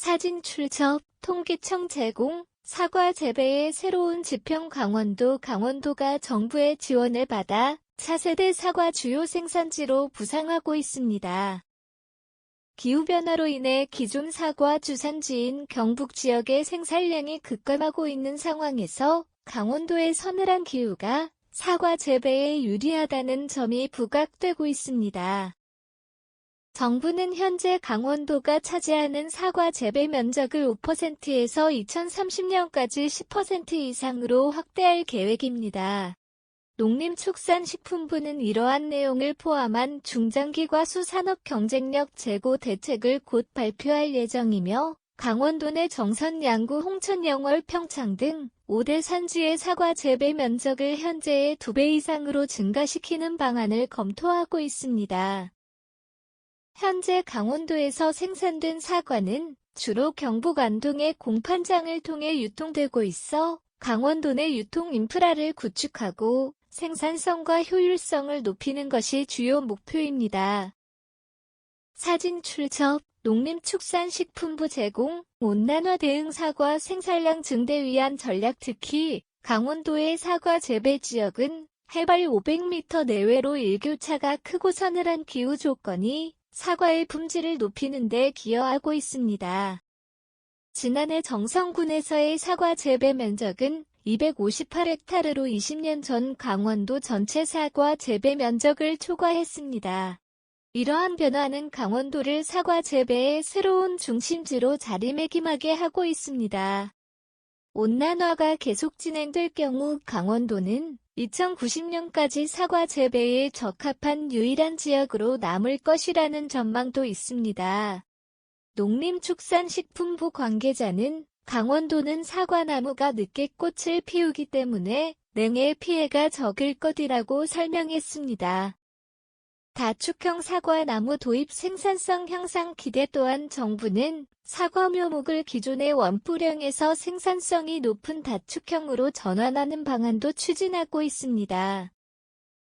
사진 출처 통계청 제공 사과 재배의 새로운 지평 강원도 강원도가 정부의 지원을 받아 차세대 사과 주요 생산지로 부상하고 있습니다. 기후변화로 인해 기존 사과 주산지인 경북 지역의 생산량이 급감하고 있는 상황에서 강원도의 서늘한 기후가 사과 재배에 유리하다는 점이 부각되고 있습니다. 정부는 현재 강원도가 차지하는 사과 재배 면적을 5%에서 2030년까지 10% 이상으로 확대할 계획입니다. 농림축산식품부는 이러한 내용을 포함한 중장기 과 수 산업 경쟁력 제고 대책을 곧 발표할 예정이며 강원도 내 정선, 양구, 홍천, 영월, 평창 등 5대 산지의 사과 재배 면적을 현재의 2배 이상으로 증가시키는 방안을 검토하고 있습니다. 현재 강원도에서 생산된 사과는 주로 경북 안동의 공판장을 통해 유통되고 있어 강원도 내 유통 인프라를 구축하고 생산성과 효율성을 높이는 것이 주요 목표입니다. 사진 출처 농림축산식품부 제공 온난화 대응 사과 생산량 증대 위한 전략 특히 강원도의 사과 재배 지역은 해발 500m 내외로 일교차가 크고 서늘한 기후 조건이 사과의 품질을 높이는 데 기여하고 있습니다. 지난해 정성군에서의 사과 재배 면적은 258헥타르로 20년 전 강원도 전체 사과 재배 면적을 초과했습니다. 이러한 변화는 강원도를 사과 재배의 새로운 중심지로 자리매김하게 하고 있습니다. 온난화가 계속 진행될 경우 강원도는 2090년까지 사과 재배에 적합한 유일한 지역으로 남을 것이라는 전망도 있습니다. 농림축산식품부 관계자는 강원도는 사과나무가 늦게 꽃을 피우기 때문에 냉해 피해가 적을 것이라고 설명했습니다. 다축형 사과나무 도입 생산성 향상 기대 또한 정부는 사과 묘목을 기존의 원뿌령에서 생산성이 높은 다축형으로 전환하는 방안도 추진하고 있습니다.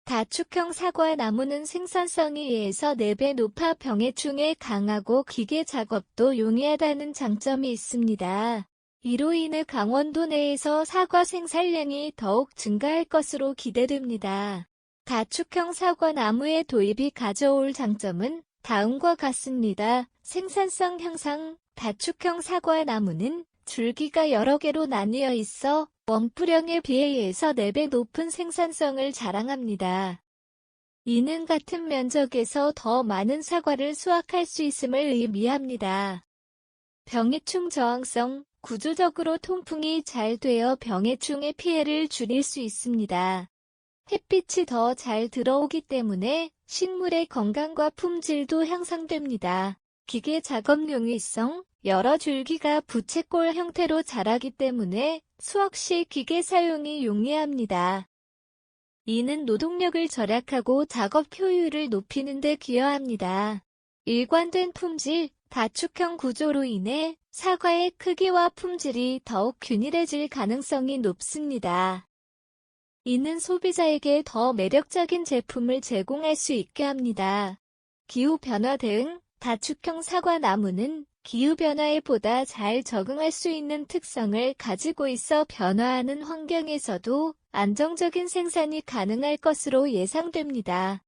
다축형 사과 나무는 생산성이 2에서 4배 높아 병해충에 강하고 기계 작업도 용이하다는 장점이 있습니다. 이로 인해 강원도 내에서 사과 생산량이 더욱 증가할 것으로 기대됩니다. 다축형 사과 나무의 도입이 가져올 장점은 다음과 같습니다. 생산성 향상 다축형 사과 나무는 줄기가 여러 개로 나뉘어 있어 원뿌령에 비해서 4배 높은 생산성을 자랑합니다. 이는 같은 면적에서 더 많은 사과를 수확할 수 있음을 의미합니다. 병해충 저항성 구조적으로 통풍이 잘 되어 병해충의 피해를 줄일 수 있습니다. 햇빛이 더 잘 들어오기 때문에 식물의 건강과 품질도 향상됩니다. 기계 작업 용이성 여러 줄기가 부채꼴 형태로 자라기 때문에 수확 시 기계 사용이 용이합니다. 이는 노동력을 절약하고 작업 효율을 높이는 데 기여합니다. 일관된 품질, 다축형 구조로 인해 사과의 크기와 품질이 더욱 균일해질 가능성이 높습니다. 이는 소비자에게 더 매력적인 제품을 제공할 수 있게 합니다. 기후변화 대응 다축형 사과 나무는 기후변화에 보다 잘 적응할 수 있는 특성을 가지고 있어 변화하는 환경에서도 안정적인 생산이 가능할 것으로 예상됩니다.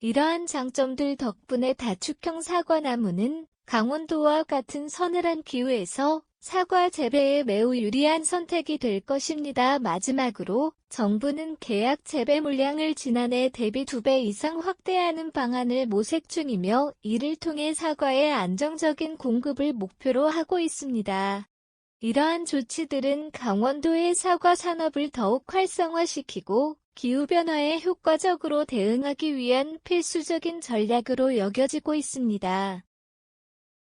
이러한 장점들 덕분에 다축형 사과나무는 강원도와 같은 서늘한 기후에서 사과 재배에 매우 유리한 선택이 될 것입니다. 마지막으로 정부는 계약 재배 물량을 지난해 대비 2배 이상 확대하는 방안을 모색 중이며 이를 통해 사과의 안정적인 공급을 목표로 하고 있습니다. 이러한 조치들은 강원도의 사과 산업을 더욱 활성화시키고 기후변화에 효과적으로 대응하기 위한 필수적인 전략으로 여겨지고 있습니다.